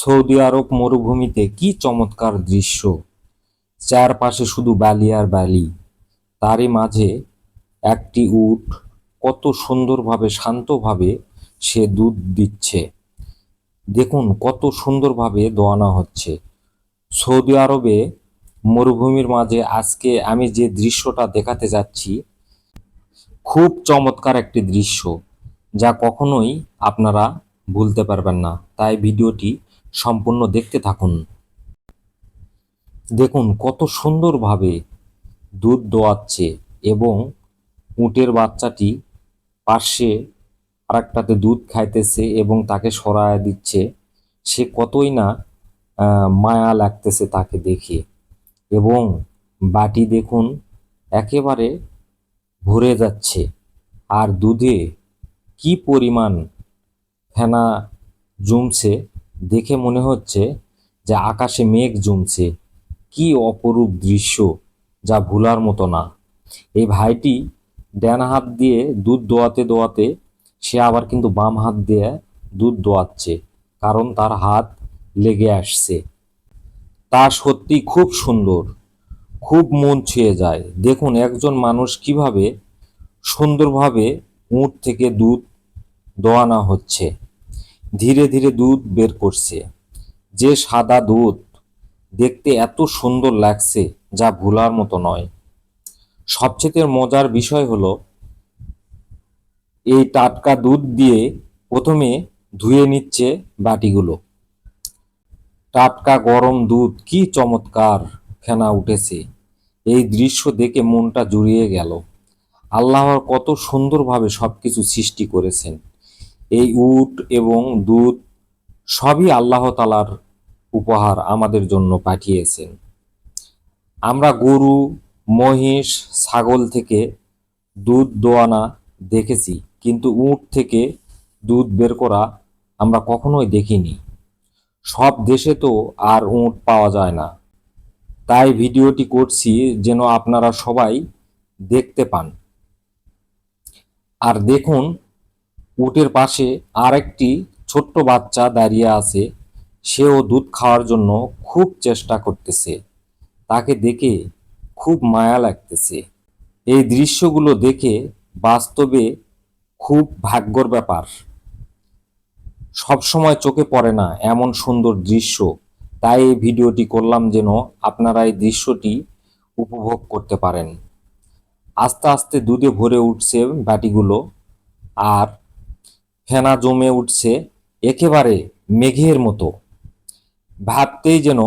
Saudi আরব মরুভূমিতে কি চমৎকার দৃশ্য? চারপাশে শুধু বালি আর বালি। তারই মাঝে একটি উট কত সুন্দরভাবে, শান্তভাবে সে দুধ দিচ্ছে। দেখুন কত সুন্দরভাবে দোয়ানো হচ্ছে। সৌদি আরবে মরুভূমির মাঝে আজকে আমি যে দৃশ্যটা দেখাতে যাচ্ছি, খুব চমৎকার একটি দৃশ্য, যা কখনোই আপনারা ভুলতে পারবেন না। তাই ভিডিওটি সম্পূর্ণ দেখতে থাকুন। দেখুন কত সুন্দরভাবে দুধ দোয়াচ্ছে এবং উটের বাচ্চাটি পাশে আরেকটাতে দুধ খাইতেছে এবং তাকে সরায় দিচ্ছে। সে কতই না মায়া লাগতেছে তাকে দেখে। এবং বাটি দেখুন একেবারে ভরে যাচ্ছে। আর দুধে কি পরিমাণ ফেনা জমছে দেখে মনে হচ্ছে যে আকাশে মেঘ জমছে। কি অপরূপ দৃশ্য যা ভুলার মতো না। এই ভাইটি ডান হাত দিয়ে দুধ দোয়াতে দোয়াতে, সে আবার কিন্তু বাম হাত দিয়ে দুধ দোয়াচ্ছে, কারণ তার হাত লেগে আসছে। তা সত্যি খুব সুন্দর, খুব মন ছুঁয়ে যায়। দেখুন, একজন মানুষ কীভাবে সুন্দরভাবে উঁট থেকে দুধ দোয়ানো হচ্ছে। ধীরে ধীরে দুধ বের করছে। যে সাদা দুধ দেখতে এত সুন্দর লাগছে যা ভোলার মতো নয়। সবচেয়ে মজার বিষয় হলো, এই টাটকা দুধ দিয়ে প্রথমে ধুয়ে নিচ্ছে বাটিগুলো। টাটকা গরম দুধ কি চমৎকার ফেনা উঠেছে। এই দৃশ্য দেখে মনটা জুড়িয়ে গেল। আল্লাহর কত সুন্দরভাবে সবকিছু সৃষ্টি করেছেন। এই উট এবং দুধ সবই আল্লাহ তালার উপহার আমাদের জন্য পাঠিয়েছেন। আমরা গরু, মহিষ, ছাগল থেকে দুধ দোয়ানা দেখেছি, কিন্তু উট থেকে দুধ বের করা আমরা কখনোই দেখিনি। সব দেশে তো আর উট পাওয়া যায় না। তাই ভিডিওটি করছি যেন আপনারা সবাই দেখতে পান। আর দেখুন উটের পাশে আরেকটি ছোট্ট বাচ্চা দাঁড়িয়ে আছে। সেও দুধ খাওয়ার জন্য খুব চেষ্টা করতেছে। তাকে দেখে খুব মায়া লাগতেছে। এই দৃশ্যগুলো দেখে বাস্তবে খুব ভাগ্যর ব্যাপার। সব সময় চোখে পড়ে না এমন সুন্দর দৃশ্য। তাই এই ভিডিওটি করলাম যেন আপনারা এই দৃশ্যটি উপভোগ করতে পারেন। আস্তে আস্তে দুধে ভরে উঠছে বাটিগুলো। আর ফেনা জমে উঠছে একেবারে মেঘের মতো। ভাবতেই যেন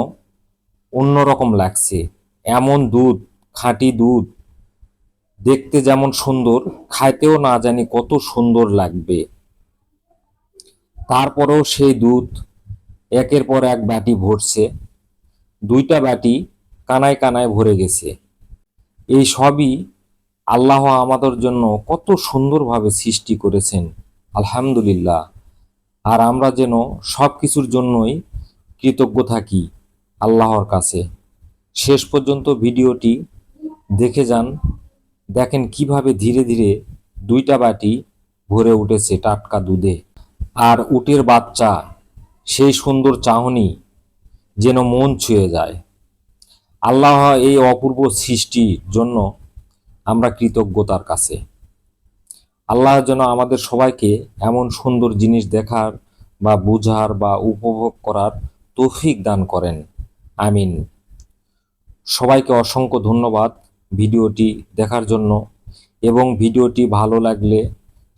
অন্যরকম লাগছে, এমন দুধ, খাঁটি দুধ। দেখতে যেমন সুন্দর, খাইতেও না জানি কত সুন্দর লাগবে। তারপরেও সেই দুধ একের পর এক বাটি ভরছে, দুইটা বাটি কানায় কানায় ভরে গেছে। এই সবই আল্লাহ আমাদের জন্য কত সুন্দরভাবে সৃষ্টি করেছেন। আলহামদুলিল্লাহ। আর আমরা যেন সব কিছুর জন্যই কৃতজ্ঞ থাকি আল্লাহর কাছে। শেষ পর্যন্ত ভিডিওটি দেখে যান, দেখেন কীভাবে ধীরে ধীরে দুইটা বাটি ভরে উঠেছে টাটকা দুধে। আর উটের বাচ্চা, সেই সুন্দর চাহনি যেন মন ছুঁয়ে যায়। আল্লাহ এই অপূর্ব সৃষ্টির জন্য আমরা কৃতজ্ঞতার কাছে। আল্লাহ যেন আমাদের সবাইকে এমন সুন্দর জিনিস দেখার বা বুঝার বা উপভোগ করার তৌফিক দান করেন। আমিন। সবাইকে অসংখ্য ধন্যবাদ ভিডিওটি দেখার জন্য এবং ভিডিওটি ভালো লাগলে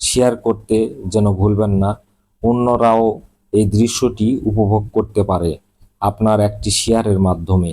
শেয়ার করতে যেন ভুলবেন না। অন্যরাও এই দৃশ্যটি উপভোগ করতে পারে আপনার একটি শেয়ারের মাধ্যমে।